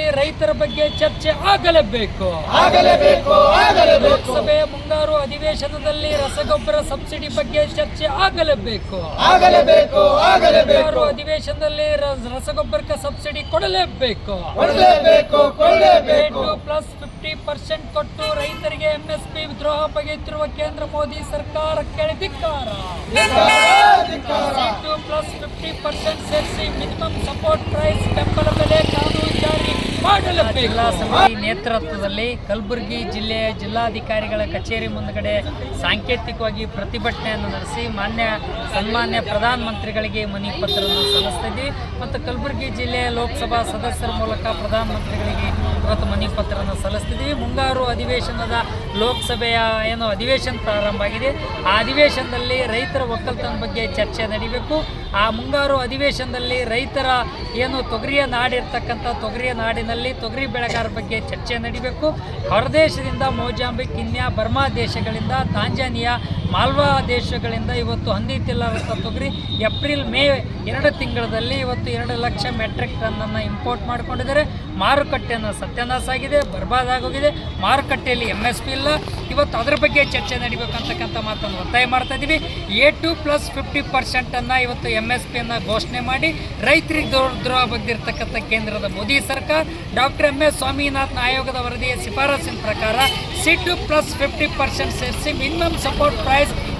ಅಧಿವೇಶನದಲ್ಲಿ ರೈತರ ಬಗ್ಗೆ ಚರ್ಚೆ ಆಗಲೇಬೇಕು. ಆಗಲೇಬೇಕು ಆಗಲೇಬೇಕು. ಲೋಕಸಭೆಯ ಮುಂಗಾರು ಅಧಿವೇಶನದಲ್ಲಿ ರಸಗೊಬ್ಬರ ಸಬ್ಸಿಡಿ ಬಗ್ಗೆ ಚರ್ಚೆ ಆಗಲೇಬೇಕು. ಆಗಲೇಬೇಕು ಆಗಲೇಬೇಕು. ಮುಂಗಾರು ಅಧಿವೇಶನದಲ್ಲಿ ರ- ರಸಗೊಬ್ಬರಕ್ಕೆ ಸಬ್ಸಿಡಿ ಕೊಡಲೇಬೇಕು. ಕೊಡಲೇಬೇಕು ಕೊಡಲೇಬೇಕು. ಪ್ಲಸ್ ಫಿಫ್ಟಿ ಪರ್ಸೆಂಟ್ ಕೊಟ್ಟು ರೈತರಿಗೆ ಎಂಎಸ್ಪಿ ದ್ರೋಹ ಬಗೆಯುತ್ತಿರುವ ಕೇಂದ್ರ ಮೋದಿ ಸರ್ಕಾರ ಧಿಕ್ಕಾರ ಟು ಪ್ಲಸ್ ಫಿಫ್ಟಿ ಪರ್ಸೆಂಟ್ ಸೇರಿಸಿ ಮಿನಿಮಮ್ ಸಪೋರ್ಟ್ ಪ್ರೈಸ್ ಬೆಂಬಲ ಬೆಲೆ ಕಾನೂನು ಜಾರಿ. ಜಿಲ್ಲಾ ಸಮಿತಿ ನೇತೃತ್ವದಲ್ಲಿ ಕಲಬುರಗಿ ಜಿಲ್ಲೆಯ ಜಿಲ್ಲಾಧಿಕಾರಿಗಳ ಕಚೇರಿ ಮುಂದಗಡೆ ಸಾಂಕೇತಿಕವಾಗಿ ಪ್ರತಿಭಟನೆಯನ್ನು ನಡೆಸಿ ಮಾನ್ಯ ಸನ್ಮಾನ್ಯ ಪ್ರಧಾನಮಂತ್ರಿಗಳಿಗೆ ಮನವಿ ಪತ್ರವನ್ನು ಸಲ್ಲಿಸ್ತಿದ್ವಿ. ಮತ್ತು ಕಲಬುರಗಿ ಜಿಲ್ಲೆಯ ಲೋಕಸಭಾ ಸದಸ್ಯರ ಮೂಲಕ ಪ್ರಧಾನಮಂತ್ರಿಗಳಿಗೆ ಇವತ್ತು ಮನವಿ ಪತ್ರವನ್ನು ಸಲ್ಲಿಸ್ತಿದ್ದೀವಿ ಮುಂಗಾರು ಅಧಿವೇಶನದ ಲೋಕಸಭೆಯ ಏನು ಅಧಿವೇಶನ ಪ್ರಾರಂಭ ಆಗಿದೆ. ಆ ಅಧಿವೇಶನದಲ್ಲಿ ರೈತರ ಒಕ್ಕಲ್ತನ ಬಗ್ಗೆ ಚರ್ಚೆ ನಡೀಬೇಕು. ಆ ಮುಂಗಾರು ಅಧಿವೇಶನದಲ್ಲಿ ರೈತರ ಏನು ತೊಗರಿಯ ನಾಡಿರ್ತಕ್ಕಂಥ ತೊಗರಿಯ ನಾಡಿನಲ್ಲಿ ತೊಗರಿ ಬೆಳೆಗಾರರ ಬಗ್ಗೆ ಚರ್ಚೆ ನಡೀಬೇಕು. ಹೊರದೇಶದಿಂದ ಮೋಜಾಂಬಿಕ್, ಕಿನ್ಯಾ, ಬರ್ಮಾ ದೇಶಗಳಿಂದ ತಾಂಜಾನಿಯಾ ಮಾಲ್ವಾ ದೇಶಗಳಿಂದ ಇವತ್ತು ಹಂದಿ ತಿಲ್ಲರಸ ತೊಗರಿ ಏಪ್ರಿಲ್, ಮೇ ಎರಡು ತಿಂಗಳಲ್ಲಿ ಇವತ್ತು ಎರಡು ಲಕ್ಷ ಮೆಟ್ರಿಕ್ ಟನ್ನನ್ನು ಇಂಪೋರ್ಟ್ ಮಾಡಿಕೊಂಡಿದ್ದಾರೆ. ಮಾರುಕಟ್ಟೆಯನ್ನು ಸತ್ಯನಾಸ ಆಗಿದೆ, ಬರ್ಬಾದಾಗೋಗಿದೆ. ಮಾರುಕಟ್ಟೆಯಲ್ಲಿ ಎಂ ಎಸ್ ಪಿ ಇಲ್ಲ. ಇವತ್ತು ಅದರ ಬಗ್ಗೆ ಚರ್ಚೆ ನಡಿಬೇಕಂತಕ್ಕಂಥ ಮಾತನ್ನು ಒತ್ತಾಯ ಮಾಡ್ತಾ ಇದ್ದೀವಿ ಎ ಟು ಪ್ಲಸ್ ಫಿಫ್ಟಿ ಪರ್ಸೆಂಟನ್ನು ಇವತ್ತು ಎಂ ಎಸ್ ಪಿಯನ್ನು ಘೋಷಣೆ ಮಾಡಿ ರೈತರಿಗೆ ದೌರ್ದ್ರೋಹ ಬಗ್ಗಿರ್ತಕ್ಕಂಥ ಕೇಂದ್ರದ ಮೋದಿ ಸರ್ಕಾರ, ಡಾಕ್ಟರ್ ಎಂ ಎಸ್ ಸ್ವಾಮಿನಾಥನ್ ಆಯೋಗದ ವರದಿಯ ಶಿಫಾರಸಿನ ಪ್ರಕಾರ C two plus fifty percent ಸೇರಿಸಿ minimum support price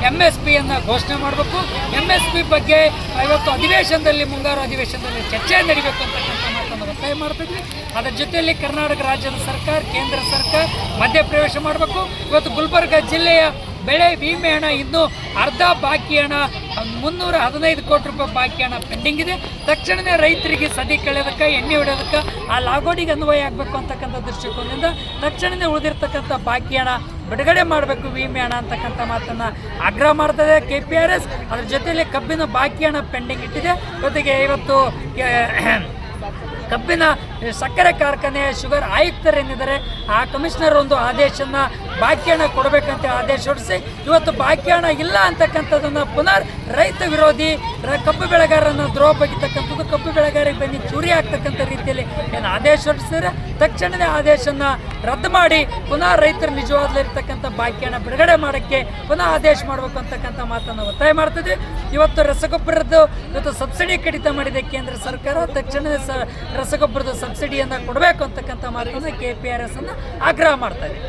M S ಪಿಯನ್ನು ಘೋಷಣೆ ಮಾಡಬೇಕು. ಎಂ ಎಸ್ ಪಿ ಬಗ್ಗೆ ಇವತ್ತು ಅಧಿವೇಶನದಲ್ಲಿ, ಮುಂಗಾರು ಅಧಿವೇಶನದಲ್ಲಿ ಚರ್ಚೆ ನಡೀಬೇಕು ಅಂತಕ್ಕಂಥ ಮಾತನ್ನು ಒತ್ತಾಯ ಮಾಡ್ತಿದ್ವಿ ಅದರ ಜೊತೆಯಲ್ಲಿ ಕರ್ನಾಟಕ ರಾಜ್ಯದ ಸರ್ಕಾರ, ಕೇಂದ್ರ ಸರ್ಕಾರ ಮಧ್ಯಪ್ರವೇಶ ಮಾಡಬೇಕು. ಇವತ್ತು ಗುಲ್ಬರ್ಗ ಜಿಲ್ಲೆಯ ಬೆಳೆ ವಿಮೆ ಹಣ ಇನ್ನೂ ಅರ್ಧ ಬಾಕಿ ಹಣ, ಮುನ್ನೂರ ಹದಿನೈದು ಕೋಟಿ ರೂಪಾಯಿ ಬಾಕಿ ಹಣ ಪೆಂಡಿಂಗ್ ಇದೆ. ತಕ್ಷಣವೇ ರೈತರಿಗೆ ಸದಿ ಕಳೆಯೋದಕ್ಕೆ, ಎಣ್ಣೆ ಹೊಡೆಯೋದಕ್ಕೆ ಆ ಲಾಗೋಡಿಗೆ ಅನ್ವಯ ಆಗಬೇಕು ಅಂತಕ್ಕಂಥ ದೃಷ್ಟಿಕೋನದಿಂದ ತಕ್ಷಣವೇ ಉಳಿದಿರ್ತಕ್ಕಂಥ ಬಾಕಿ ಹಣ ಬಿಡುಗಡೆ ಮಾಡಬೇಕು ವಿಮೆ ಹಣ ಅಂತಕ್ಕಂಥ ಮಾತನ್ನು ಆಗ್ರಹ ಮಾಡ್ತದೆ ಕೆ ಪಿ ಆರ್ ಎಸ್ ಅದ್ರ ಜೊತೆಯಲ್ಲಿ ಕಬ್ಬಿನ ಬಾಕಿ ಹಣ ಪೆಂಡಿಂಗ್ ಇಟ್ಟಿದೆ. ಜೊತೆಗೆ ಇವತ್ತು ಕಬ್ಬಿನ ಸಕ್ಕರೆ ಕಾರ್ಖಾನೆ ಶುಗರ್ ಆಯುಕ್ತರೇನಿದ್ದಾರೆ ಆ ಕಮಿಷನರ್ ಒಂದು ಆದೇಶನ ಬಾಕಿ ಹಣ ಕೊಡಬೇಕಂತ ಆದೇಶ ಹೊರಡಿಸಿ, ಇವತ್ತು ಬಾಕಿ ಹಣ ಇಲ್ಲ ಅಂತಕ್ಕಂಥದ್ದನ್ನು ಪುನರ್ ರೈತ ವಿರೋಧಿ ಕಬ್ಬು ಬೆಳೆಗಾರರನ್ನು ದ್ರೋಹ ಬಗ್ಗಿತಕ್ಕಂಥದ್ದು ಕಬ್ಬು ಬೆಳೆಗಾರಿಗೆ ಬನ್ನಿ, ಚೂರಿ ಆಗ್ತಕ್ಕಂಥ ರೀತಿಯಲ್ಲಿ ಏನು ಆದೇಶ ಹೊರಡಿಸಿದ್ರೆ ತಕ್ಷಣವೇ ಆದೇಶನ ರದ್ದು ಮಾಡಿ ಪುನಃ ರೈತರು ನಿಜವಾದಲ್ಲಿರ್ತಕ್ಕಂಥ ಬಾಕಿ ಹಣ ಬಿಡುಗಡೆ ಮಾಡೋಕ್ಕೆ ಪುನಃ ಆದೇಶ ಮಾಡಬೇಕು ಅಂತಕ್ಕಂಥ ಮಾತನ್ನು ಒತ್ತಾಯ ಮಾಡ್ತಿದ್ವಿ. ಇವತ್ತು ರಸಗೊಬ್ಬರದ್ದು, ಇವತ್ತು ಸಬ್ಸಿಡಿ ಕಡಿತ ಮಾಡಿದೆ ಕೇಂದ್ರ ಸರ್ಕಾರ ತಕ್ಷಣವೇ ಸ ರಸಗೊಬ್ಬರದ ಸಬ್ಸಿಡಿಯನ್ನು ಕೊಡಬೇಕು ಅಂತಕ್ಕಂಥ ಮಾತನ್ನು ಕೆ ಪಿ ಆರ್ ಎಸ್ ಅನ್ನು ಆಗ್ರಹ ಮಾಡ್ತಾ ಇದೆ